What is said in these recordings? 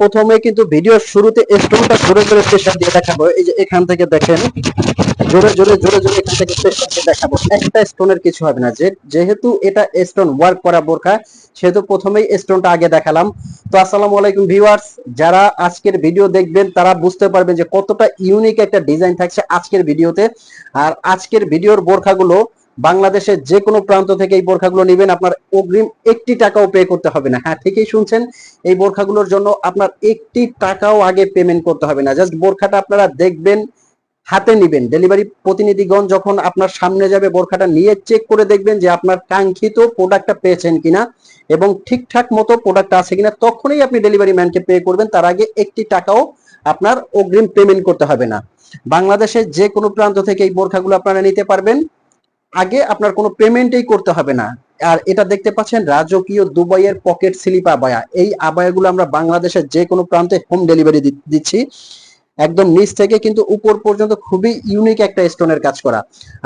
প্রথমে কিন্তু ভিডিওর শুরুতে স্টোনটা জোরে জোরে প্রেশার দিয়ে দেখাবো। এই যে এখান থেকে দেখেন, জোরে জোরে জোরে জোরে এখান থেকে প্রেশার দিয়ে দেখাবো। একটা স্টোনের কিছু হবে না। যে যেহেতু এটা স্টোন ওয়ার্ক করা বোরখা, সেহেতু প্রথমেই স্টোনটা আগে দেখালাম। তো আসসালামু আলাইকুম ভিউয়ার্স যারা আজকের ভিডিও দেখবেন, তারা বুঝতে পারবেন যে কতটা ইউনিক একটা ডিজাইন থাকছে আজকের ভিডিওতে আর আজকের ভিডিওর বোরখাগুলো বাংলাদেশের যে কোনো প্রান্ত থেকে এই বোরখাগুলো নেবেন। আপনার অগ্রিম একটি টাকাও পে করতে হবে না। হ্যাঁ ঠিকই শুনছেন। এই বোরখাগুলোর জন্য আপনার একটি টাকাও আগে পেমেন্ট করতে হবে না। জাস্ট বোরখাটা আপনারা দেখবেন, হাতে নিবেন। ডেলিভারি প্রতিনিধিগণ যখন আপনার সামনে যাবে, বোরখাটা নিয়ে চেক করে দেখবেন যে আপনার কাঙ্ক্ষিত প্রোডাক্টটা পেয়েছেন কিনা এবং ঠিকঠাক মতো প্রোডাক্ট আছে কিনা, তখনই আপনি ডেলিভারি ম্যানকে পে করবেন। তার আগে একটি টাকাও আপনার অগ্রিম পেমেন্ট করতে হবে না। বাংলাদেশের যে কোনো প্রান্ত থেকে এই বোরখাগুলো আপনারা নিতে পারবেন। আগে আপনার কোনো পেমেন্টই করতে হবে না। আর এটা দেখতে পাচ্ছেন রাজকীয় দুবাইয়ের পকেট স্লিপ আবায়া। এই আবায়াগুলো আমরা বাংলাদেশের যে কোনো প্রান্তে হোম ডেলিভারি দিচ্ছি। একদম নিচ থেকে কিন্তু উপর পর্যন্ত খুবই ইউনিক একটা স্টোনের কাজ করা।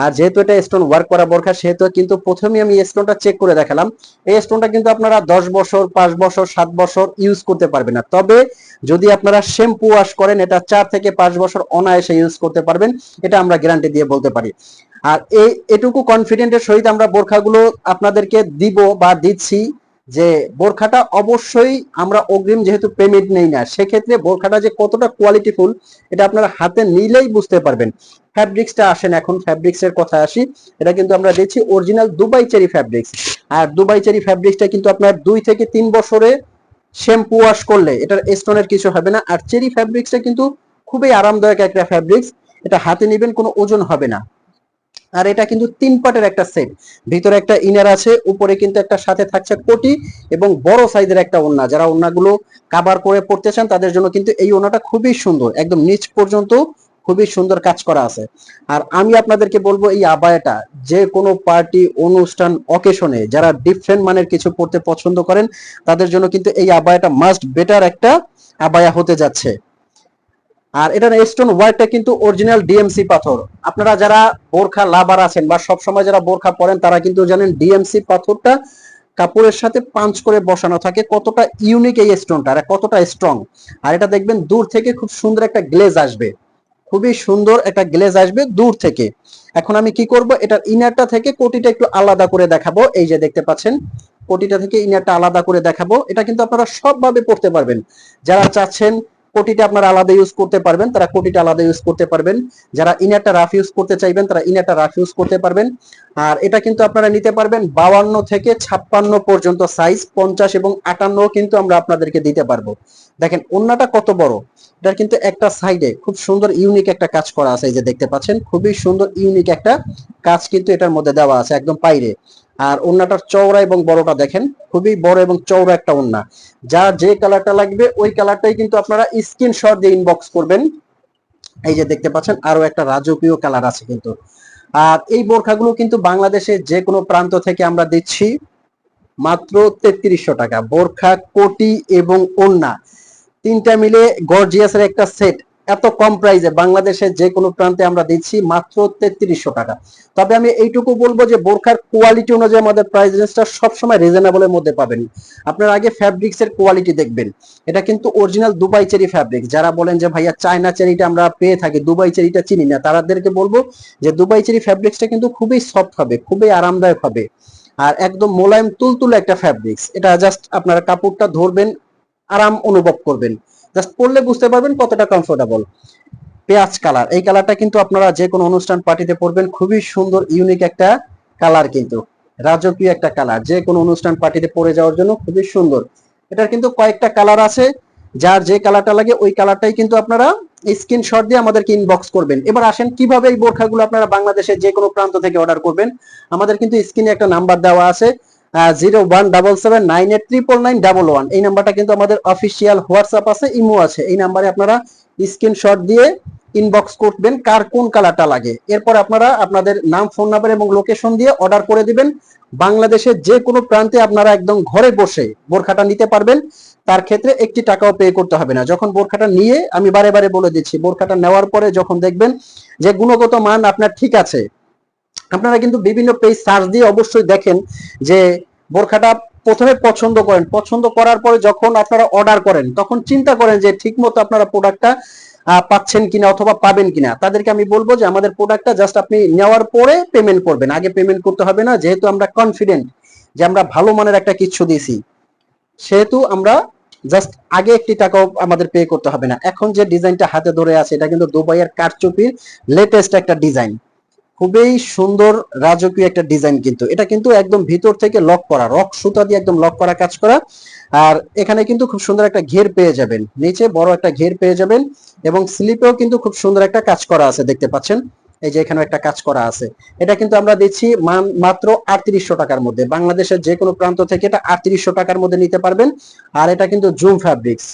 আর যেহেতু এটা স্টোন ওয়ার্ক করা বোরখা সেহেতু কিন্তু প্রথমে আমি স্টোনটা চেক করে দেখালাম। এই স্টোনটা কিন্তু আপনারা দশ বছর, পাঁচ বছর, সাত বছর ইউজ করতে পারবেন না। তবে যদি আপনারা শ্যাম্পু ওয়াশ করেন, এটা চার থেকে পাঁচ বছর অনায়াসে ইউজ করতে পারবেন, এটা আমরা গ্যারান্টি দিয়ে বলতে পারি। আর এই, এটুকু কনফিডেন্টের সহিত আমরা বোরখাগুলো আপনাদেরকে দিব বা দিচ্ছি। যে বোরখাটা অবশ্যই আমরা অগ্রিম যেহেতু পেমেন্ট নেই না, সেক্ষেত্রে বোরখাটা যে কতটা কোয়ালিটিফুল এটা আপনারা হাতে নিলেই বুঝতে পারবেন। ফ্যাব্রিক্সটা আসেন এখন ফ্যাব্রিক্স এর কথা আসি। এটা কিন্তু আমরা দিচ্ছি অরিজিনাল দুবাই চেরি ফ্যাব্রিক্স আর দুবাই চেরি ফ্যাব্রিক্সটা কিন্তু আপনার দুই থেকে তিন বছরে শ্যাম্পু ওয়াশ করলে এটার স্টোনের কিছু হবে না। আর চেরি ফ্যাব্রিক্সটা কিন্তু খুবই আরামদায়ক একটা ফ্যাব্রিক্স এটা হাতে নিবেন, কোনো ওজন হবে না। আর এটা কিন্তু তিন পাটের একটা সেট ভিতরে একটা ইনার আছে, উপরে কিন্তু একটা সাথে থাকছে কোটি এবং বড় সাইজের একটা ওন্না যারা ওন্নাগুলো কাভার করে পড়তে চান, তাদের জন্য কিন্তু এই ওন্নাটা খুবই সুন্দর। একদম নিচ পর্যন্ত খুবই সুন্দর কাজ করা আছে। আর আমি আপনাদেরকে বলব, এই আবায়াটা যে কোনো পার্টি অনুষ্ঠান অকেশনে যারা ডিফারেন্ট মানের কিছু পড়তে পছন্দ করেন, তাদের জন্য কিন্তু এই আবায়াটা মাস্ট বেটার একটা আবায়া হতে যাচ্ছে। আর এটার স্টোন ওয়ার্কটা কিন্তু অরিজিনাল ডিএমসি পাথর। আপনারা যারা বোরখা লাভার আছেন বা সব সময় যারা বোরখা পরেন, তারা কিন্তু জানেন ডিএমসি পাথরটা কাপড়ের সাথে পাঞ্চ করে বসানো থাকে কতটা ইউনিক এই স্টোনটা আর কতটা স্ট্রং আর এটা দেখবেন দূর থেকে খুব সুন্দর একটা গ্লেজ আসবে। খুবই সুন্দর একটা গ্লেজ আসবে দূর থেকে। এখন আমি কি করব? এটার ইনারটা থেকে কোটিটা একটু আলাদা করে দেখাবো। এই যে দেখতে পাচ্ছেন, কোটিটা থেকে ইনারটা আলাদা করে দেখাবো। এটা কিন্তু আপনারা সবভাবে পড়তে পারবেন। যারা চাচ্ছেন কোটিটা আপনারা আলাদা ইউজ করতে পারবেন, তারা কোটিটা আলাদা ইউজ করতে পারবেন। যারা ইনারটা রাফ ইউজ করতে চাইবেন, তারা ইনারটা রাফ ইউজ করতে পারবেন। আর এটা কিন্তু আপনারা নিতে পারবেন বাউান্ন থেকে ছাপ্পান্ন পর্যন্ত সাইজ পঞ্চাশ এবং আটান্ন কিন্তু আমরা আপনাদেরকে দিতে পারব। দেখেন অন্যটা কত বড়? এটার কিন্তু একটা সাইডে খুব সুন্দর ইউনিক একটা কাজ করা আছে, এই যে দেখতে পাচ্ছেন। খুবই সুন্দর ইউনিক একটা কাজ কিন্তু এটার মধ্যে দেওয়া আছে, একদম পাইরে। আর ওন্নাটার চওড়া এবং বড়টা দেখেন, খুবই বড় এবং চওড়া একটা ওন্না। যা যে কালারটা লাগবে, ওই কালারটাই কিন্তু আপনারা স্ক্রিনশট দিয়ে ইনবক্স করবেন। এই যে দেখতে পাচ্ছেন আরও একটা রাজকীয় কালার আছে কিন্তু। আর এই বোরখাগুলো কিন্তু বাংলাদেশের যে কোনো প্রান্ত থেকে আমরা দিচ্ছি মাত্র তেত্রিশশো টাকা। বোরখা, কোটি এবং ওন্না, তিনটা মিলে গর্জিয়াসের একটা সেট এত কম প্রাইসে বাংলাদেশের যে কোনো প্রান্তে আমরা দিচ্ছি মাত্র তেত্রিশশো টাকা। তবে আমি এইটুকু বলব যে বোরখার কোয়ালিটি অনুযায়ী আমাদের প্রাইস রেঞ্জটা সবসময় রিজনেবলের মধ্যে পাবেন। আপনার আগে ফ্যাব্রিক্স এর কোয়ালিটি দেখবেন। এটা কিন্তু অরিজিনাল দুবাই চেরি ফ্যাব্রিক যারা বলেন যে, ভাইয়া, চায়না চেরিটা আমরা পেয়ে থাকি, দুবাই চেরিটা চিনি না তাদেরকে বলব যে, দুবাই চেরি ফ্যাব্রিক্সটা কিন্তু খুবই সফট হবে, খুবই আরামদায়ক হবে। আর একদম মোলায়েম তুলতুলে একটা ফ্যাব্রিক্স এটা জাস্ট আপনারা কাপড়টা ধরবেন, আরাম অনুভব করবেন। জাস্ট পরলে বুঝতে পারবেন কতটা কমফোর্টেবল পেঁয়াজ কালার এই কালারটা কিন্তু আপনারা যে কোনো অনুষ্ঠান পার্টিতে পরবেন, খুবই সুন্দর ইউনিক একটা কালার কিন্তু। রাজকীয় একটা কালার যে কোনো অনুষ্ঠান পার্টিতে পরে যাওয়ার জন্য খুবই সুন্দর। এটার কিন্তু কয়েকটা কালার আছে, যার যে কালারটা লাগে, ওই কালারটাই কিন্তু আপনারা স্ক্রিনশট দিয়ে আমাদেরকে ইনবক্স করবেন। এবার আসেন, কীভাবে এই বোরখাগুলো আপনারা বাংলাদেশের যে কোনো প্রান্ত থেকে অর্ডার করবেন? আমাদের কিন্তু স্ক্রিনে একটা নাম্বার দেওয়া আছে। Zero one double seven nine eight triple nine double one এই নাম্বারটা কিন্তু আমাদের অফিসিয়াল হোয়াটসঅ্যাপ আছে ইমো আছে। এই নাম্বারে আপনারা স্ক্রিনশট দিয়ে ইনবক্স করবেন কার কোন কালারটা লাগে। এরপর আপনারা আপনাদের নাম ফোন নাম্বার এবং লোকেশন দিয়ে অর্ডার করে দিবেন। বাংলাদেশের যে কোনো প্রান্তে আপনারা একদম ঘরে বসে বোরখাটা নিতে পারবেন। তার ক্ষেত্রে একটি টাকাও পে করতে হবে না। যখন বোরখাটা নিয়ে আমি বারে বারে বলে দিচ্ছি, বোরখাটা নেওয়ার পরে যখন দেখবেন যে গুণগত মান আপনার ঠিক আছে আপনারা কিন্তু বিভিন্ন পেজ সার্চ দিয়ে অবশ্যই দেখেন যে বোরখাটা প্রথমে পছন্দ করেন। পছন্দ করার পরে যখন আপনারা অর্ডার করেন, তখন চিন্তা করেন যে ঠিক মতো আপনারা প্রোডাক্টটা পাচ্ছেন কিনা অথবা পাবেন কিনা। তাদেরকে আমি বলব যে আমাদের প্রোডাক্টটা জাস্ট আপনি নেওয়ার পরে পেমেন্ট করবেন। আগে পেমেন্ট করতে হবে না, যেহেতু আমরা কনফিডেন্ট যে আমরা ভালো মানের একটা কিছু দিয়েছি। সেহেতু আমরা জাস্ট আগে একটি টাকাও আমাদের পে করতে হবে না। এখন যে ডিজাইনটা হাতে ধরে আছে, এটা কিন্তু দুবাইয়ের কারচুপির লেটেস্ট একটা ডিজাইন খুবই সুন্দর রাজকীয় একটা ডিজাইন কিন্তু। এটা কিন্তু একদম ভিতর থেকে লক করা রক সুতা দিয়ে একদম লক করা কাজ করা। আর এখানে কিন্তু খুব সুন্দর একটা ঘের পেয়ে যাবেন। নিচে বড় একটা ঘের পেয়ে যাবেন এবং স্লিপেও কিন্তু খুব সুন্দর একটা কাজ করা আছে দেখতে পাচ্ছেন। এই যে এখানে একটা কাজ করা আছে। এটা কিন্তু আমরা দিচ্ছি মাত্র আটত্রিশশো টাকার মধ্যে। বাংলাদেশের যে কোনো প্রান্ত থেকে এটা আটত্রিশশো টাকার মধ্যে নিতে পারবেন। আর এটা কিন্তু জুম ফ্যাব্রিক্স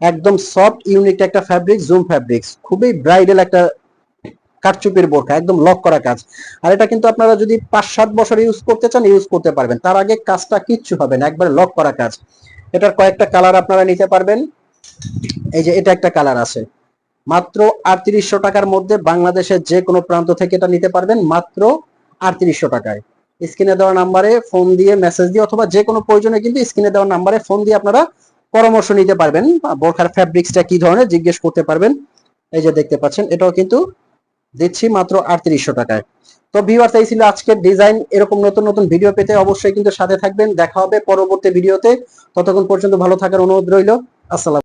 একদম সফট ইউনিক একটা ফ্যাব্রিক জুম ফ্যাব্রিক্স খুবই ব্রাইডাল একটা কারচুপির বোরখা, একদম লক করা কাজ। আর এটা কিন্তু আপনারা যদি পাঁচ সাত বছর ইউজ করতে চান ইউজ করতে পারবেন। তার আগে কাজটা কিচ্ছু হবে না, একবার লক করা কাজ। এটার কয়েকটা কালার আপনারা নিতে পারবেন। এই যে এটা একটা কালার আছে। মাত্র আটত্রিশশো টাকার মধ্যে বাংলাদেশের যে কোনো প্রান্ত থেকে এটা নিতে পারবেন, মাত্র আটত্রিশশো টাকায়। স্ক্রিনে দেওয়া নাম্বারে ফোন দিয়ে মেসেজ দিয়ে অথবা যে কোনো প্রয়োজনে কিন্তু স্ক্রিনে দেওয়া নাম্বারে ফোন দিয়ে আপনারা পরামর্শ নিতে পারবেন। বোরখার ফ্যাব্রিক্সটা কি ধরনের জিজ্ঞেস করতে পারবেন। এই যে দেখতে পাচ্ছেন, এটাও কিন্তু দিচ্ছি মাত্র আটত্রিশশো টাকায়। তো ভিউয়ার্স এই ছিল আজকের ডিজাইন এরকম নতুন নতুন ভিডিও পেতে অবশ্যই কিন্তু সাথে থাকবেন। দেখা হবে পরবর্তী ভিডিওতে ততক্ষণ পর্যন্ত ভালো থাকার অনুরোধ রইল। আসসালাম